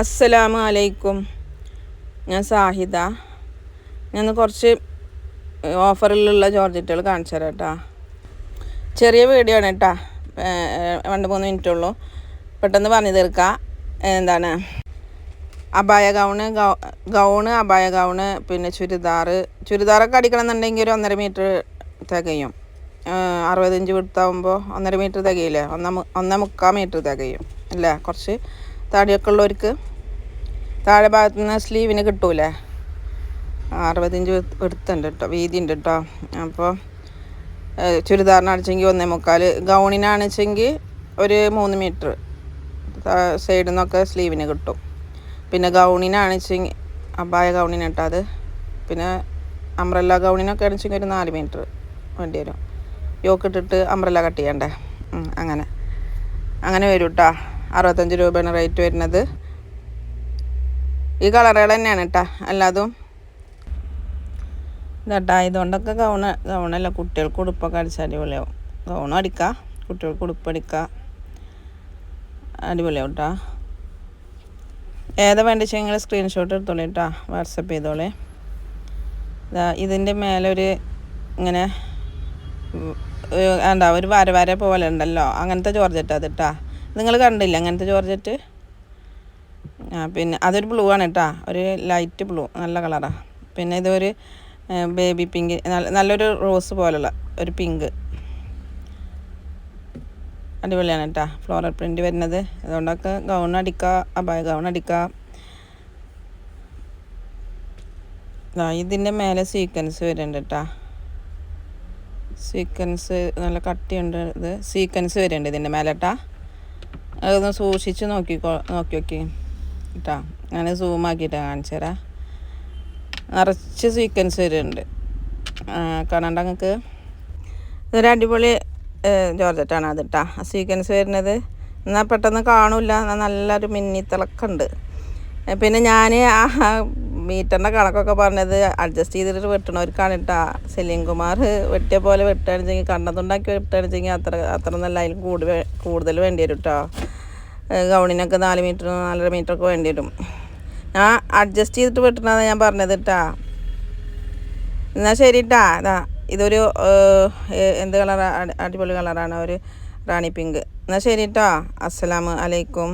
അസ്സലാമു അലൈക്കും. ഞാൻ സാഹിദ. ഞാൻ കുറച്ച് ഓഫറിലുള്ള ജോർജറ്റുകൾ കാണിച്ചു തരാം കേട്ടോ. ചെറിയ വീഡിയോ ആണ് കേട്ടോ രണ്ട് മൂന്ന് മിനിറ്റ് ഉള്ളൂ പെട്ടെന്ന് പറഞ്ഞു തീർക്കാം. എന്താണ്? അബായ ഗൗണ് ഗൗണ് അബായ ഗൗണ് പിന്നെ ചുരിദാർ ചുരിദാറൊക്കെ അടിക്കണം ഒരു ഒന്നര മീറ്റർ തികയും. അറുപത്തഞ്ച് വിടുത്താവുമ്പോൾ ഒന്നര മീറ്റർ തികയില്ലേ? ഒന്ന ഒന്നേ മുക്കാൽ മീറ്റർ തികയും. അല്ലേ? കുറച്ച് താടിയൊക്കെ ഉള്ളവർക്ക് താഴെ ഭാഗത്തു നിന്ന് സ്ലീവിന് കിട്ടൂലേ? അറുപത്തിഞ്ച് എടുത്തുണ്ട് കേട്ടോ വീതി ഉണ്ട് കേട്ടോ അപ്പോൾ ചുരിദാറിനടിച്ചെങ്കിൽ ഒന്നേ മുക്കാൽ ഗൗണിനാണെച്ചെങ്കിൽ ഒരു മൂന്ന് മീറ്റർ. സൈഡിൽ നിന്നൊക്കെ സ്ലീവിന് കിട്ടും. പിന്നെ ഗൗണിനാണെച്ചെങ്കിൽ അബായ ഗൗണിന് അത്. പിന്നെ അമ്രല്ല ഗൗണിനൊക്കെ ആണെച്ചെങ്കിൽ ഒരു നാല് മീറ്റർ വേണ്ടി വരും. യോക്ക് ഇട്ടിട്ട് അമ്രല്ല കട്ട് ചെയ്യണ്ടേ? അങ്ങനെ. അങ്ങനെ വരും കേട്ടോ അറുപത്തഞ്ച് രൂപയാണ് റേറ്റ് വരുന്നത്. ഈ കളറുകൾ തന്നെയാണ് കേട്ടോ അല്ലാതും ഇതാട്ടാ ഇതുകൊണ്ടൊക്കെ ഗൗണ ഗൗണല്ല കുട്ടികൾക്ക് ഉടുപ്പൊക്കെ അടിച്ചാൽ അടിപൊളിയാവും. ഗൗണും അടിക്കുക കുട്ടികൾക്ക് ഉടുപ്പ് അടിക്കുക അടിപൊളിയാവും കേട്ടോ ഏതാ വേണ്ട വെച്ചാൽ നിങ്ങൾ സ്ക്രീൻഷോട്ട് എടുത്തോളൂ കേട്ടോ വാട്സപ്പ് ചെയ്തോളേ. ഇതാ ഇതിന്റെ മേലെ ഒരു ഇങ്ങനെ എന്താ ഒരു വര വര പോലെ ഉണ്ടല്ലോ അങ്ങനത്തെ ജോർജറ്റ് അത് കേട്ടാ നിങ്ങൾ കണ്ടില്ല അങ്ങനത്തെ ജോർജറ്റ്? പിന്നെ അതൊരു ബ്ലൂ ആണ് കേട്ടോ ഒരു ലൈറ്റ് ബ്ലൂ നല്ല കളറാണ് പിന്നെ ഇതൊരു ബേബി പിങ്ക് നല്ലൊരു റോസ് പോലുള്ള ഒരു പിങ്ക് അടിപൊളിയാണ് കേട്ടോ ഫ്ലോറൽ പ്രിന്റ് വരുന്നത്. അതുകൊണ്ടൊക്കെ ഗൗൺ അടിക്കുക അബായ ഗൗൺ അടിക്കുക ഇതിന്റെ മേലെ സീക്വൻസ് വരുന്നുണ്ട് കേട്ടോ സീക്വൻസ് നല്ല കട്ടിയുണ്ട് ഇത്. സീക്വൻസ് വരുന്നുണ്ട് ഇതിന്റെ മേലെ കേട്ടോ അതൊന്ന് സൂക്ഷിച്ച് നോക്കിക്കോ നോക്കി നോക്കി. കേട്ടോ. ഞാൻ സൂം ആക്കിയിട്ട് കാണിച്ചു തരാം നിറച്ച് സീക്വൻസ് വരുന്നുണ്ട്. കാണണ്ട നിങ്ങൾക്ക് ഇതൊരു അടിപൊളി ജോർജറ്റാണ് അത് കേട്ടോ ആ സീക്വൻസ് വരുന്നത്. എന്നാൽ പെട്ടെന്ന് കാണില്ല. എന്നാൽ നല്ലൊരു മിന്നിത്തിളക്കുണ്ട് പിന്നെ ഞാൻ ആ മീറ്ററിന്റെ കണക്കൊക്കെ പറഞ്ഞത് അഡ്ജസ്റ്റ് ചെയ്തിട്ട് വെട്ടണവർക്കാണ് കേട്ടോ സെലീം കുമാർ വെട്ടിയ പോലെ വെട്ടുകയാണെച്ചെങ്കിൽ കണ്ണതുണ്ടാക്കി വെട്ടുകയാണെച്ചെങ്കിൽ അത്ര അത്ര നല്ല അതിൽ കൂടുതൽ കൂടുതൽ വേണ്ടി വരും കേട്ടോ ഗൗണിനൊക്കെ നാല് മീറ്റർ നാലര മീറ്റർ ഒക്കെ വേണ്ടി വരും ഞാൻ അഡ്ജസ്റ്റ് ചെയ്തിട്ട് വെട്ടണമെന്ന് ഞാൻ പറഞ്ഞത് കേട്ടാ എന്നാൽ ശരി കേട്ടാ ഇതാ ഇതൊരു എന്ത് കളറാണ് അടിപൊളി കളറാണ്. ഒരു റാണി പിങ്ക്. എന്നാൽ ശരി കേട്ടോ അസ്സലാമു അലൈക്കും.